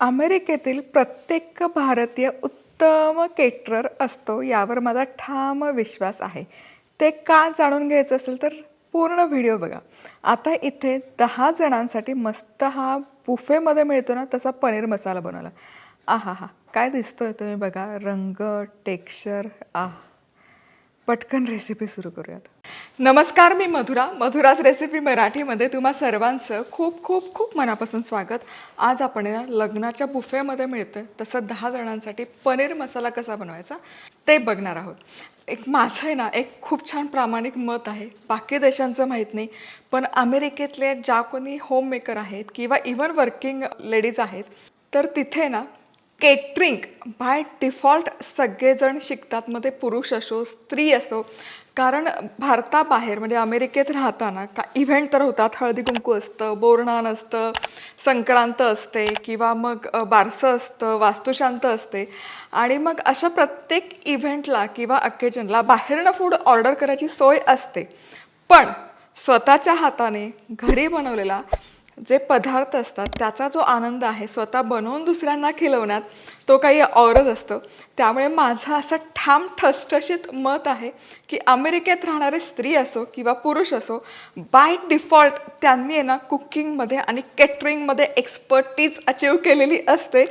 अमेरिकेतील प्रत्येक भारतीय उत्तम केटरर असतो यावर माझा ठाम विश्वास आहे. ते का जाणून घ्यायचं असेल तर पूर्ण व्हिडिओ बघा. आता इथे दहा जणांसाठी मस्त हा बुफेमध्ये मिळतो ना तसा पनीर मसाला बनवला. आहा हा काय दिसतोय तुम्ही बघा. रंग टेक्स्चर आह. पटकन रेसिपी सुरू करूयात. नमस्कार मी मधुरा. मधुराज रेसिपी मराठीमध्ये तुम्हा सर्वांचं खूप खूप खूप मनापासून स्वागत. आज आपण ना लग्नाच्या बुफेमध्ये मिळतं तसं दहा जणांसाठी पनीर मसाला कसा बनवायचा ते बघणार आहोत. एक माझं आहे ना एक खूप छान प्रामाणिक मत आहे. बाकी देशांचं माहीत नाही. पण अमेरिकेतले ज्या कोणी होम मेकर आहेत किंवा इव्हन वर्किंग लेडीज आहेत तर तिथे ना केटरिंग. बाय डिफॉल्ट सगळेजण शिकतात. मग ते पुरुष असो स्त्री असो. कारण भारताबाहेर म्हणजे अमेरिकेत राहताना का इव्हेंट तर होतात. हळदी कुंकू असतं बोरणान असतं संक्रांत असते किंवा मग बारसं असतं वास्तुशांत असते. आणि मग अशा प्रत्येक इव्हेंटला किंवा अकेजनला बाहेरनं फूड ऑर्डर करायची सोय असते. पण स्वतःच्या हाताने घरी बनवलेला जे पदार्थ असतात त्याचा जो आनंद आहे स्वतः बनवून दुसऱ्यांना खिलवण्यात तो काही औरच असतो. त्यामुळे माझं असं ठाम ठसठशीत मत आहे की अमेरिकेत राहणारे स्त्री असो किंवा पुरुष असो बाय डिफॉल्ट त्यांनी आहे ना कुकिंगमध्ये आणि केटरिंगमध्ये एक्सपर्टीज अचीव केलेली असते.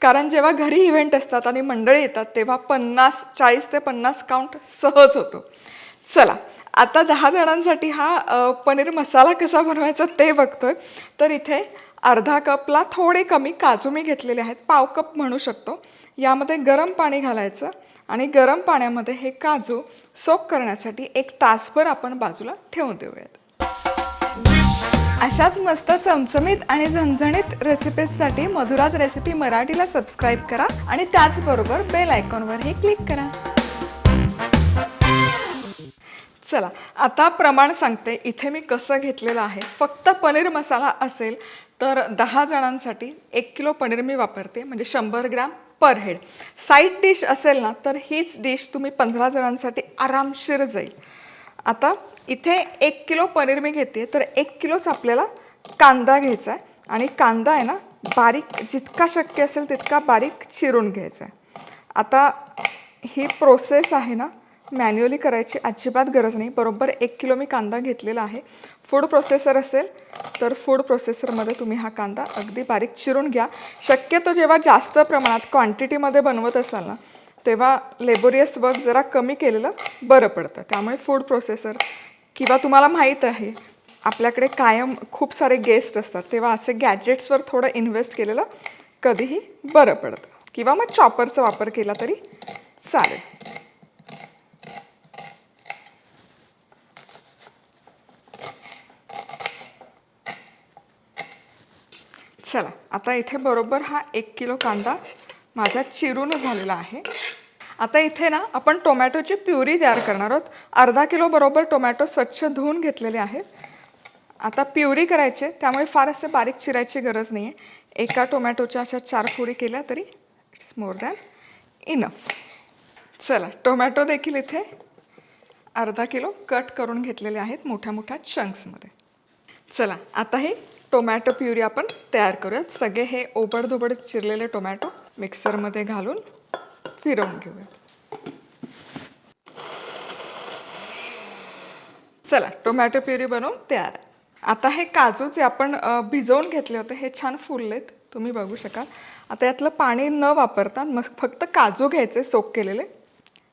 कारण जेव्हा घरी इव्हेंट असतात आणि मंडळी येतात तेव्हा पन्नास चाळीस ते पन्नास काउंट सहज होतो. चला आता दहा जणांसाठी हा पनीर मसाला कसा बनवायचा ते बघतोय. तर इथे अर्धा कपला थोडे कमी काजू मी घेतलेले आहेत. पाव कप म्हणू शकतो. यामध्ये गरम पाणी घालायचं आणि गरम पाण्यामध्ये हे काजू सोक करण्यासाठी एक तासभर आपण बाजूला ठेवून देऊयात. अशाच मस्त चमचमीत आणि झणझणीत रेसिपीजसाठी मधुराज रेसिपी मराठीला सबस्क्राईब करा आणि त्याचबरोबर बेल आयकॉनवरही क्लिक करा. चला आता प्रमाण सांगते. इथे मी कसं घेतलेलं आहे. फक्त पनीर मसाला असेल तर दहा जणांसाठी एक किलो पनीर मी वापरते म्हणजे शंभर gram per head. Side dish असेल ना तर हीच डिश तुम्ही पंधरा जणांसाठी आरामशीर जाईल. आता इथे एक किलो पनीर मी घेते तर एक किलोच आपल्याला कांदा घ्यायचा आहे. आणि कांदा आहे ना बारीक जितका शक्य असेल तितका बारीक चिरून घ्यायचा आहे. आता ही प्रोसेस आहे ना मॅन्युअली करायची अजिबात गरज नाही. बरोबर एक किलो मी कांदा घेतलेला आहे. फूड प्रोसेसर असेल तर फूड प्रोसेसरमध्ये तुम्ही हा कांदा अगदी बारीक चिरून घ्या. शक्यतो जेव्हा जास्त प्रमाणात क्वांटिटीमध्ये बनवत असाल ना तेव्हा लेबोरियस वर्क जरा कमी केलेलं बरं पडतं. त्यामुळे फूड प्रोसेसर किंवा तुम्हाला माहीत आहे आपल्याकडे कायम खूप सारे गेस्ट असतात तेव्हा असे गॅजेट्सवर थोडं इन्व्हेस्ट केलेलं कधीही बरं पडतं. किंवा मग चॉपरचा वापर केला तरी चालेल. चला आता इथे बरोबर हा एक किलो कांदा माझा चिरून झालेला आहे. आता इथे ना आपण टोमॅटोची प्युरी तयार करणार आहोत. अर्धा किलो बरोबर टोमॅटो स्वच्छ धुवून घेतलेले आहेत. आता प्युरी करायची आहे, त्यामुळे फार असे बारीक चिरायची गरज नाही आहे एका टोमॅटोच्या अशा चार फोडी केल्या तरी इट्स मोर दॅन इनफ चला टोमॅटो देखील इथे अर्धा किलो कट करून घेतलेले आहेत मोठ्या मोठ्या चंक्समध्ये चला आता हे टोमॅटो प्युरी आपण तयार करूयात. सगळे हे ओबडधोबड चिरलेले टोमॅटो मिक्सरमध्ये घालून फिरवून घेऊयात. चला टोमॅटो प्युरी बनवून तयार आता हे काजू जे आपण भिजवून घेतले होते हे छान फुललेत. तुम्ही बघू शकाल. आता यातलं पाणी न वापरता मग फक्त काजू घ्यायचे सोक केलेले.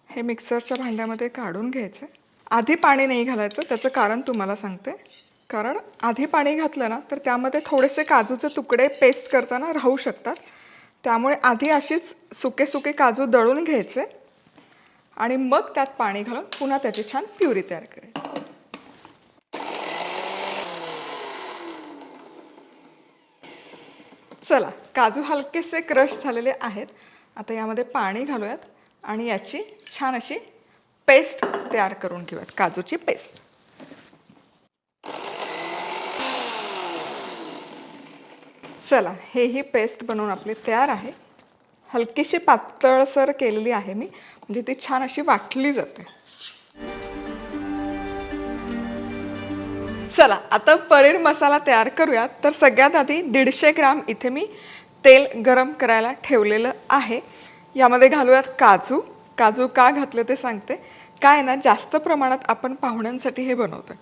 हे मिक्सरच्या भांड्यामध्ये काढून घ्यायचे. आधी पाणी नाही घालायचं त्याचं कारण तुम्हाला सांगते. कारण आधी पाणी घातलं ना तर त्यामध्ये थोडेसे काजूचे तुकडे पेस्ट करताना राहू शकतात. त्यामुळे आधी अशीच सुके सुके काजू दळून घ्यायचे आणि मग त्यात पाणी घालून पुन्हा त्याची छान प्युरी तयार करायची चला काजू हलकेसे क्रश झालेले आहेत. आता यामध्ये पाणी घालूयात आणि याची छान अशी पेस्ट तयार करून घेऊयात काजूची पेस्ट चला हे ही पेस्ट बनवून आपली तयार आहे. हलकीशी पातळसर केलेली आहे मी म्हणजे ती छान अशी वाटली जाते. चला आता पनीर मसाला तयार करूयात तर सगळ्यात आधी दीडशे ग्राम इथे मी तेल गरम करायला ठेवलेलं आहे. यामध्ये घालूयात काजू. काजू का घातलं ते सांगते. काय ना जास्त प्रमाणात आपण पाहुण्यांसाठी हे बनवतो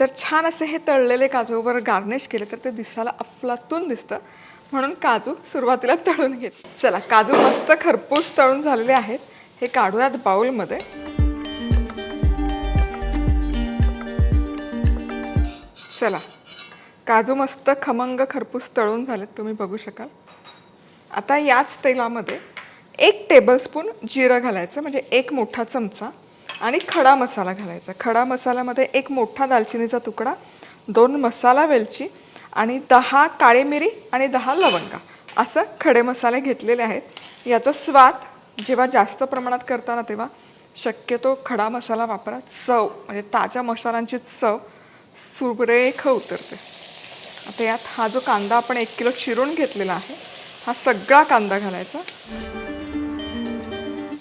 तर छान असे हे तळलेले काजूवर गार्निश केले तर ते दिसायला अफलातून दिसतं. म्हणून काजू सुरुवातीला तळून घेत. चला काजू मस्त खरपूस तळून झालेले आहेत. हे काढूयात बाऊलमध्ये चला काजू मस्त खमंग खरपूस तळून झालेत तुम्ही बघू शकाल. आता याच तेलामध्ये एक टेबलस्पून जिरं घालायचं म्हणजे एक मोठा चमचा. आणि खडा मसाला घालायचा. खडा मसाल्यामध्ये एक मोठा दालचिनीचा तुकडा दोन मसाला वेलची आणि दहा काळी मिरी आणि दहा लवंगा. असं खडे मसाले घेतलेले आहेत. याचा स्वाद जेव्हा जास्त प्रमाणात करताना तेव्हा शक्यतो खडा मसाला वापरा. चव म्हणजे ताज्या मसाल्यांची चव सुरेख उतरते. आता यात हा जो कांदा आपण एक किलो चिरून घेतलेला आहे हा सगळा कांदा घालायचा.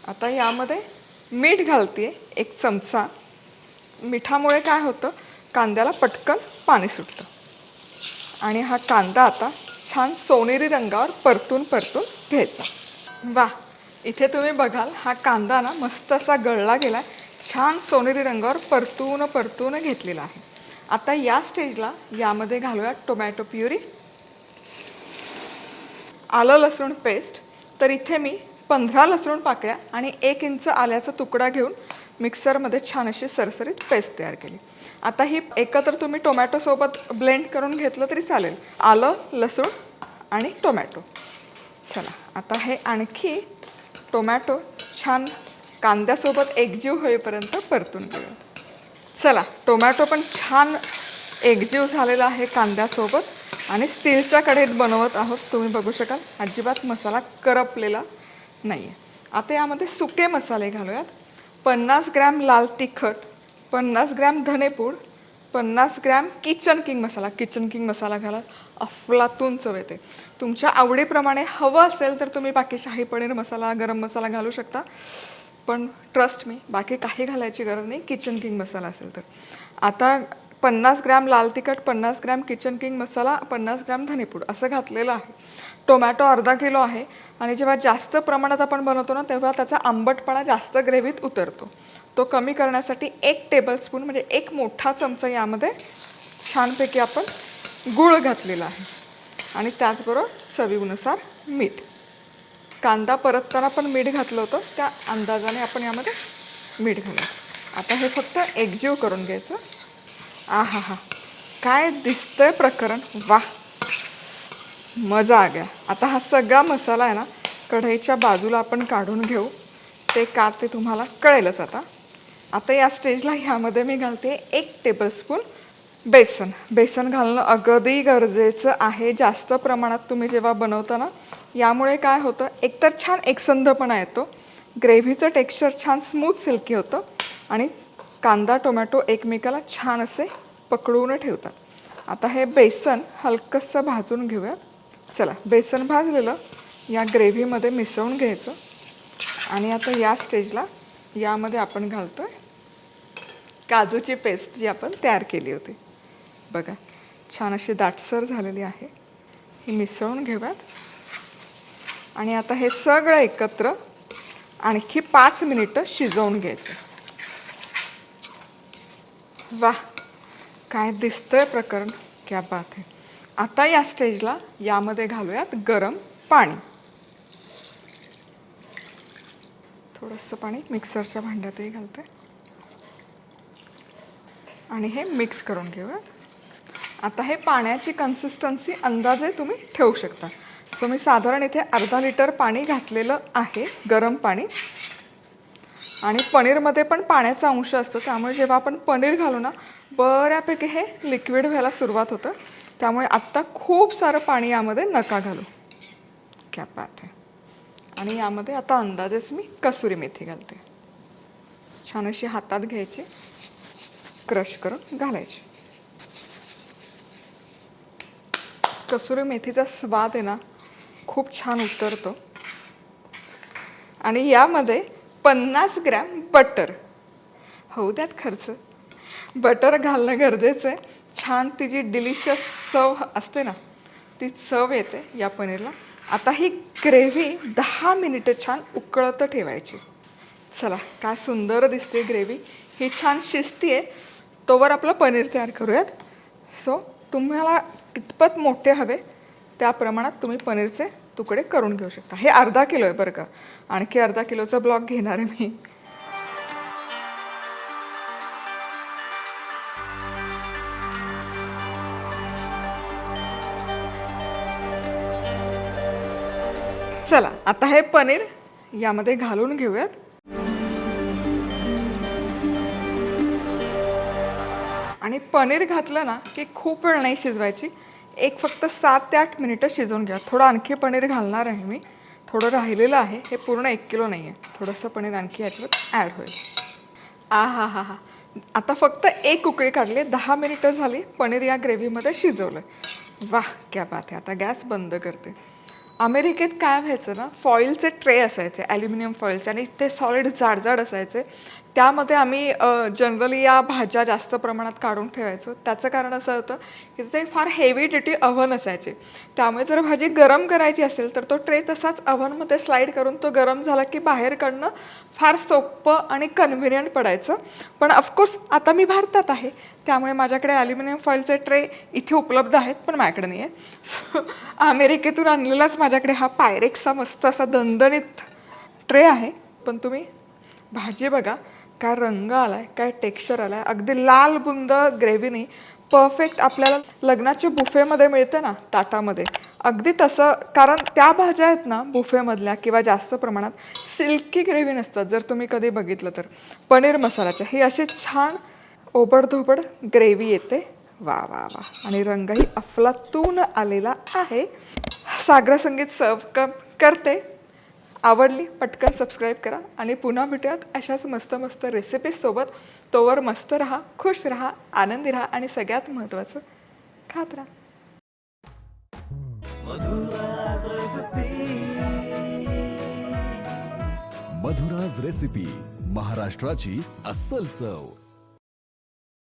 आता यामध्ये मीठ घालते एक चमचा. मिठामुळे काय होतं? कांद्याला पटकन पाणी सुटतं. आणि हा कांदा आता छान सोनेरी रंगावर परतून परतून घ्यायचा. वा! इथे तुम्ही बघाल हा कांदा ना मस्त असा गळला गेला छान सोनेरी रंगावर परतून परतून घेतलेला आहे. आता या स्टेजला यामध्ये घालूया टोमॅटो प्युरी आलं लसूण पेस्ट. तर इथे मी पंधरा लसूण पाकळ्या आणि एक इंच आल्याचा तुकडा घेऊन मिक्सरमध्ये छान अशी सरसरीत पेस्ट तयार केली. आता ही एकत्र तुम्ही टोमॅटोसोबत ब्लेंड करून घेतलं तरी चालेल. आलं लसूण आणि टोमॅटो चला आता हे आणखी टोमॅटो छान कांद्यासोबत एकजीव होईपर्यंत परतून घेऊया. चला टोमॅटो पण छान एकजीव झालेला आहे कांद्यासोबत आणि स्टीलच्या कढईत बनवत आहोत. तुम्ही बघू शकाल अजिबात मसाला करपलेला नाही आहे आता यामध्ये सुके मसाले घालूयात. पन्नास ग्रॅम लाल तिखट पन्नास ग्रॅम धनेपूड पन्नास gram kitchen king masala. Kitchen king masala घाला. अफलातून चव येते. तुमच्या आवडीप्रमाणे हवं असेल तर तुम्ही बाकी शाही पनीर मसाला गरम मसाला घालू शकता. पण ट्रस्ट मी बाकी काही घालायची गरज नाही. किचन किंग मसाला असेल तर. आता पन्नास ग्रॅम लाल तिखट पन्नास ग्रॅम किचन किंग मसाला पन्नास ग्रॅम धनेपूड असं घातलेलं आहे. टोमॅटो अर्धा किलो आहे आणि जेव्हा जास्त प्रमाणात आपण बनवतो ना तेव्हा त्याचा आंबटपणा जास्त ग्रेव्हीत उतरतो. तो कमी करण्यासाठी एक टेबलस्पून म्हणजे एक मोठा चमचा यामध्ये छानपैकी आपण गूळ घातलेला आहे आणि त्याचबरोबर चवीनुसार मीठ. कांदा परतताना पण मीठ घातलं होतं त्या अंदाजाने आपण यामध्ये मीठ घालायचं आता हे फक्त एकजीव करून घ्यायचं. आ हा हा काय दिसतंय प्रकरण? वा मजा आ गया. आता हा सगळा मसाला आहे ना कढईच्या बाजूला आपण काढून घेऊ. ते का ते तुम्हाला कळेलच आता. आता या स्टेजला ह्यामध्ये मी घालते एक टेबलस्पून बेसन. बेसन घालणं अगदी गरजेचं आहे. जास्त प्रमाणात तुम्ही जेव्हा बनवता ना यामुळे काय होतं एकतर छान एकसंधपणा येतो. ग्रेव्हीचं टेक्स्चर छान स्मूथ सिल्की होतं आणि कांदा टोमॅटो एकमेकाला छान असे पकडून ठेवतात. आता हे बेसन हलकंसं भाजून घेऊयात चला बेसन भाजलेलं या ग्रेव्हीमध्ये मिसळून घ्यायचं. आणि आता या स्टेजला यामध्ये आपण घालतो आहे काजूची पेस्ट जी आपण तयार केली होती. बघा छान अशी दाटसर झालेली आहे. ही मिसळून घेऊयात. आणि आता हे सगळं एकत्र आणखी पाच मिनिटं शिजवून घ्यायचं. वा काय दिसतंय प्रकरण. क्या बात आहे आता या स्टेजला यामध्ये घालूयात गरम पाणी. थोडंसं पाणी मिक्सरच्या भांड्यातही घालते. आणि हे मिक्स करून घेऊयात. आता हे पाण्याची कन्सिस्टन्सी अंदाजे तुम्ही ठेवू शकता. सो मी साधारण इथे अर्धा लिटर पाणी घातलेलं आहे गरम पाणी. आणि पनीरमध्ये पण पाण्याचा अंश असतो त्यामुळे जेव्हा आपण पनीर घालू ना बऱ्यापैकी हे लिक्विड व्हायला सुरुवात होतं. त्यामुळे आत्ता खूप सारं पाणी यामध्ये नका घालू. कॅपात आहे आणि यामध्ये आता अंदाजेच मी कसुरी मेथी घालते. छान अशी हातात घ्यायची क्रश करून घालायची. कसुरी मेथीचा स्वाद आहे ना खूप छान उतरतो. आणि यामध्ये पन्नास ग्रॅम बटर. होऊ द्यात खर्च. बटर घालणं गरजेचं आहे. छान ती जी डिलिशियस चव असते ना ती चव येते या पनीरला. आता ही ग्रेव्ही दहा मिनिटं छान उकळत ठेवायची. चला काय सुंदर दिसते ग्रेव्ही ही छान शिजतीये. तोवर आपलं पनीर तयार करूयात. सो तुम्हाला कितपत मोठे हवे त्या प्रमाणात तुम्ही पनीरचे तुकडे करून घेऊ शकता. हे अर्धा किलो आहे बरं का. आणखी अर्धा किलोचा ब्लॉक घेणार आहे मी. चला आता हे पनीर यामध्ये घालून घेऊयात. आणि पनीर घातलं ना की खूप वेळ नाही शिजवायची. एक फक्त सात ते आठ मिनिटं शिजवून घ्या. थोडं आणखी पनीर घालणार आहे मी. थोडं राहिलेलं आहे. हे पूर्ण एक किलो नाही आहे थोडंसं पनीर आणखी याच्यात ॲड होईल. आ हा हा. हा आता फक्त एक उकळी काढली. दहा मिनिटं झाली. पनीर या ग्रेव्हीमध्ये शिजवलं वाह क्या बात आहे. आता गॅस बंद करते. अमेरिकेत काय व्हायचं ना फॉईलचे ट्रे असायचे ॲल्युमिनियम फॉईलचे आणि ते सॉलिड जाडजाड असायचे. त्यामध्ये आम्ही जनरली या भाज्या जास्त प्रमाणात काढून ठेवायचो. त्याचं कारण असं होतं की ते फार हेवी डिटी अव्हन असायचे. त्यामुळे जर भाजी गरम करायची असेल तर तो ट्रे तसाच अव्हनमध्ये स्लाईड करून तो गरम झाला की बाहेर काढणं फार सोपं आणि कन्व्हिनियंट पडायचं. पण ऑफकोर्स आता मी भारतात आहे. त्यामुळे माझ्याकडे ॲल्युमिनियम फॉईलचे ट्रे इथे उपलब्ध आहेत पण माझ्याकडे नाही आहे सो अमेरिकेतून आणलेलाच माझ्याकडे हा पायरेक्सचा मस्त असा दणदणीत ट्रे आहे. पण तुम्ही भाजी बघा. काय रंग आलाय काय टेक्स्चर आलाय अगदी लाल बुंद ग्रेव्हीने परफेक्ट आपल्याला लग्नाच्या बुफेमध्ये मिळते ना ताटामध्ये. अगदी तसं कारण त्या भाज्या आहेत ना बुफेमधल्या किंवा जास्त प्रमाणात सिल्की ग्रेव्ही नसतात जर तुम्ही कधी बघितलं तर. पनीर मसाल्याच्या ही अशी छान ओबडधोबड ग्रेव्ही येते. वा वा वा. आणि रंगही अफलातून आलेला आहे. सागरा संगीत सर्व क करते. आवडली पटकन सबस्क्राईब करा आणि पुन्हा भेटूयात अशाच मस्त मस्त रेसिपीजसोबत तोवर मस्त राहा खुश राहा आनंदी राहा आणि सगळ्यात महत्त्वाचं खात राहा. मधुराज रेसिपी महाराष्ट्राची अस्सल चव.